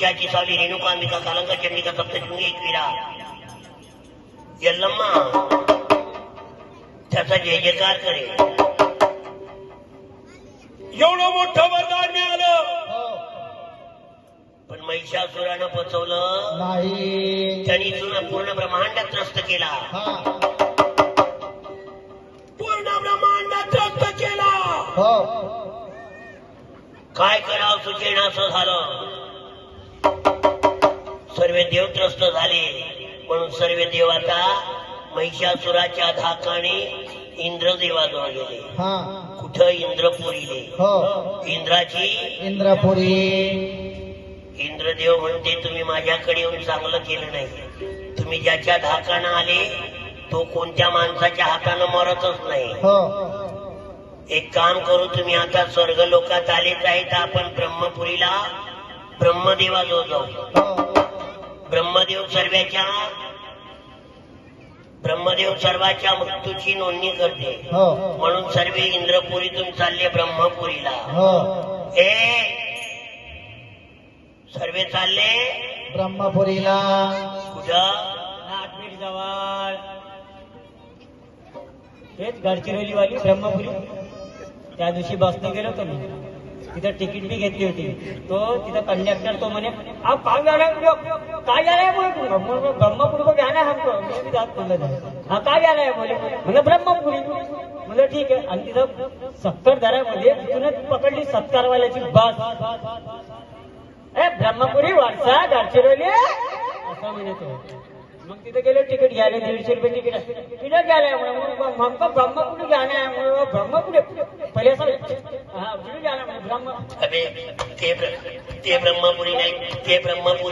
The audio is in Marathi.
सावली रेणुकांबिका कालंका चंडिका सप्तशृंगी एकविरा यल्लम्मा त्याचा जय जयकार करे एवढं मोठं वरदान मिळालं हो. पण महिषासुरानं पचवलं नाही त्यांनी पूर्ण पूर्ण ब्रह्मांड त्रस्त केला हा पूर्ण ब्रह्मांड त्रस्त केला हो काय करावं सुचेन असं झालं सर्व देव त्रस्त झाले. म्हणून सर्व देव आता महिषासुराच्या धाकाने इंद्रदेवाजवळ गेले कुठं इंद्रपुरीले? हो. इंद्राची? इंद्रपुरी. इंद्रदेव म्हणते तुम्ही माझ्याकडे येऊन चांगलं केलं नाही. तुम्ही ज्याच्या धाकानं आले तो कोणत्या माणसाच्या हातानं मरतच नाही. हो. एक काम करू तुम्ही आता स्वर्ग लोकात आलेच आहे तर आपण ब्रह्मपुरीला ब्रह्मदेवाजवळ जाऊ. हो. ब्रह्मदेव सर्वाच्या ब्रह्मदेव सर्वाच्या मृत्यूची नोंदणी करते. हो. म्हणून सर्व इंद्रपुरीतून चालले ब्रह्मपुरीला. हो. ए सर्वे चालले ब्रह्मपुरीला. कुठं? नागपीठ जवळ. हेच गडचिरोली वाली ब्रह्मपुरी. त्या दिवशी बसने गेलो मी. तिथं तिकीट बी घेतली होती. तो तिथं कंडक्टर तो म्हणे हा काय झालाय? काय जा रहे ब्रह्मपुरी हमको जात बोललो हा काय झालाय? बोले म्हणजे ब्रह्मपुरी. म्हणलं ठीक आहे. आणि तिथं सत्तर दरामध्ये तिथूनच पकडली सत्कारवाल्याची बस. ए ब्रह्मपुरी वारसा गडचिरोली असं म्हणतो मग तिथे गेलो तिकीट घ्यायला दीडशे रुपये तिकीट आहे. तिथे गेले म्हणून हमको ब्रह्मपुरी जाना है म्हणून ब्रह्मपुरी पहिले असं हा पुढे जाना म्हणे ब्रह्म अबे ते ब्र- ते ब्रह्मपुरी नाही ते ब्रह्मपुरी